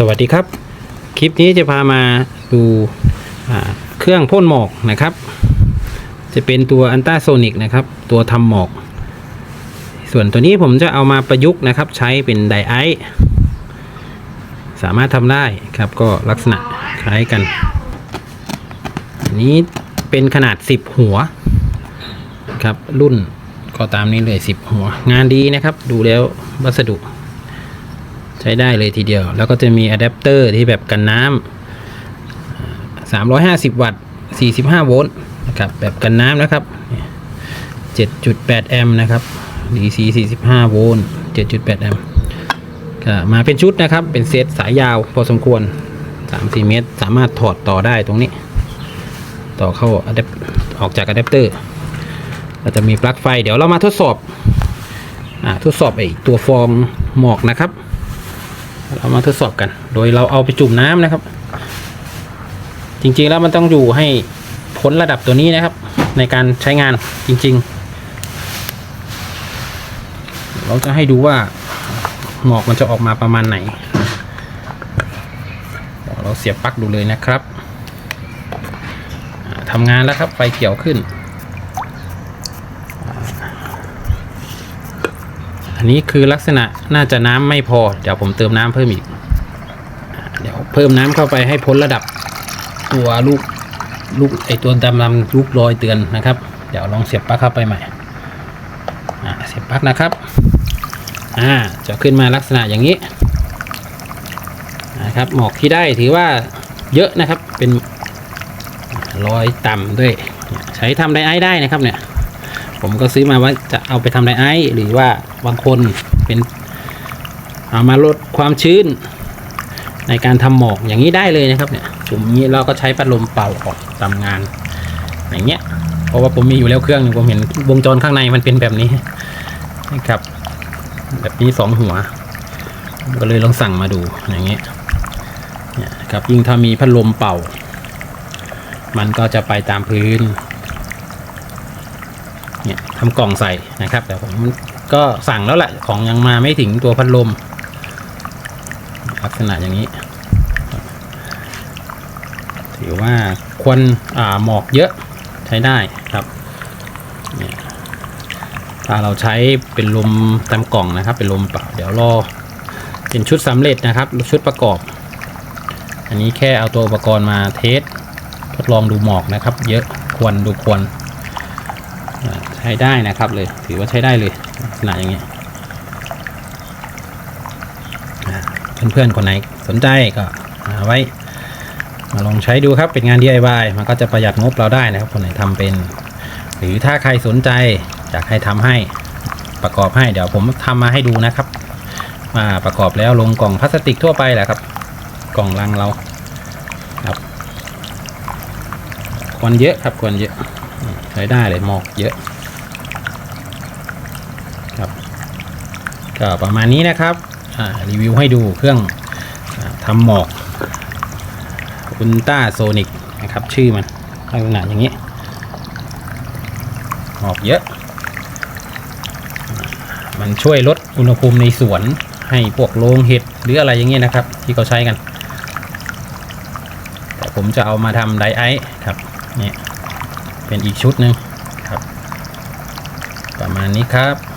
สวัสดีครับ คลิปนี้จะพามาดูเครื่องพ่นหมอกนะครับ จะเป็นตัวอันต้าโซนิกนะครับ ตัวทำหมอก ส่วนตัวนี้ผมจะเอามาประยุกต์นะครับ ใช้เป็นไดไอซ์สามารถทำได้ครับก็ลักษณะคล้ายกันอัน นี้เป็นขนาด 10 หัวครับรุ่นก็ตามนี้เลย 10 หัว งานดีนะครับ ดูแล้ววัสดุ ใช้ได้เลยทีเดียว แล้วก็จะมีอะแดปเตอร์ที่แบบกันน้ำอ่า350 วัตต์45 โวลต์นะครับแบบกันน้ำนะครับ 7.8 แอมป์นะครับ DC 45 โวลต์ 7.8 แอมป์ก็มาเป็นชุดนะครับ เป็นเซตสายยาวพอสมควร 3-4 เมตร สามารถถอดต่อได้ตรงนี้ ต่อเข้าอะแดปออกจากอะแดปเตอร์เราจะมีปลั๊กไฟ เดี๋ยวเรามาทดสอบอาทดสอบไอตัวฟองหมอกนะครับ เรามาทดสอบกัน โดยเราเอาไปจุ่มน้ำนะครับ จริงๆแล้วมันต้องอยู่ให้พ้นระดับตัวนี้นะครับ ในการใช้งานจริง ๆ เราจะให้ดูว่าหมอกมันจะออกมาประมาณไหน เราเสียบปลั๊กดูเลยนะครับทำงานแล้วครับไฟเขียวขึ้น อันนี้คือลักษณะน่าจะน้ำไม่พอ เดี๋ยวผมเติมน้ำเพิ่มอีก เดี๋ยวเพิ่มน้ำเข้าไปให้พ้นระดับตัวลูกลูกไอตัวดำดำลูกรอยเตือนนะครับ เดี๋ยวลองเสียบปลั๊กเข้าไปใหม่เสียบปลั๊กนะครับอ่าจะขึ้นมาลักษณะอย่างนี้นะครับหมอกที่ได้ถือว่าเยอะนะครับเป็นรอยต่ำด้วย ใช้ทำไดไอได้นะครับเนี่ย ผมก็ซื้อมาว่าจะเอาไปทำไดไอหรือว่าบางคนเป็นเอามาลดความชื้น ในการทำหมอกอย่างนี้ได้เลยนะครับเนี่ยผมนี้เราก็ใช้พัดลมเป่าออกตามงาน อย่างเงี้ยเพราะว่าผมมีอยู่แล้วเครื่องนึงผมเห็นวงจรข้างในมันเป็นแบบนี้นะครับ แบบนี้สองหัว ก็เลยลองสั่งมาดูอย่างเงี้ยเนี่ยครับยิ่งถ้ามีพัดลมเป่า มันก็จะไปตามพื้น ทำกล่องใส่นะครับ แต่ผมก็สั่งแล้วแหละของยังมาไม่ถึงตัวพัดลม ลักษณะอย่างนี้ ถือว่าควรหมอกเยอะใช้ได้ครับถ้าเราใช้เป็นลมตามกล่องนะครับ เป็นลมเปล่าเดี๋ยวรอเป็นชุดสำเร็จนะครับ ชุดประกอบ อันนี้แค่เอาตัวอุปกรณ์มาเทสทดลองดูหมอกนะครับ เยอะควรดูควร ใช้ได้นะครับเลย ถือว่าใช้ได้เลยลักษณะอย่างเงี้ยเพื่อนๆคนไหนสนใจก็หาไว้ มาลองใช้ดูครับเป็นงาน DIY มันก็จะประหยัดงบเราได้นะครับคนไหนทำเป็น หรือถ้าใครสนใจอยากให้ทำให้ประกอบให้เดี๋ยวผมทำมาให้ดูนะครับ มาประกอบแล้วลงกล่องพลาสติกทั่วไปแหละครับ กล่องลังเราครับควรเยอะครับควรเยอะ ใช้ได้เลยหมอกเยอะครับก็ประมาณนี้นะครับรีวิวให้ดูเครื่องอทำหมอกอุลตราโซนิกนะครับ ชื่อมันลักษณะอย่างนี้หมอกเยอะ มันช่วยลดอุณหภูมิในสวนให้พวกโรงเห็ดหรืออะไรอย่างเงี้ยนะครับ ที่เขาใช้กัน แต่ผมจะเอามาทำไดไอซ์ครับเนี่ย เป็นอีกชุดหนึ่งครับ ประมาณนี้ครับ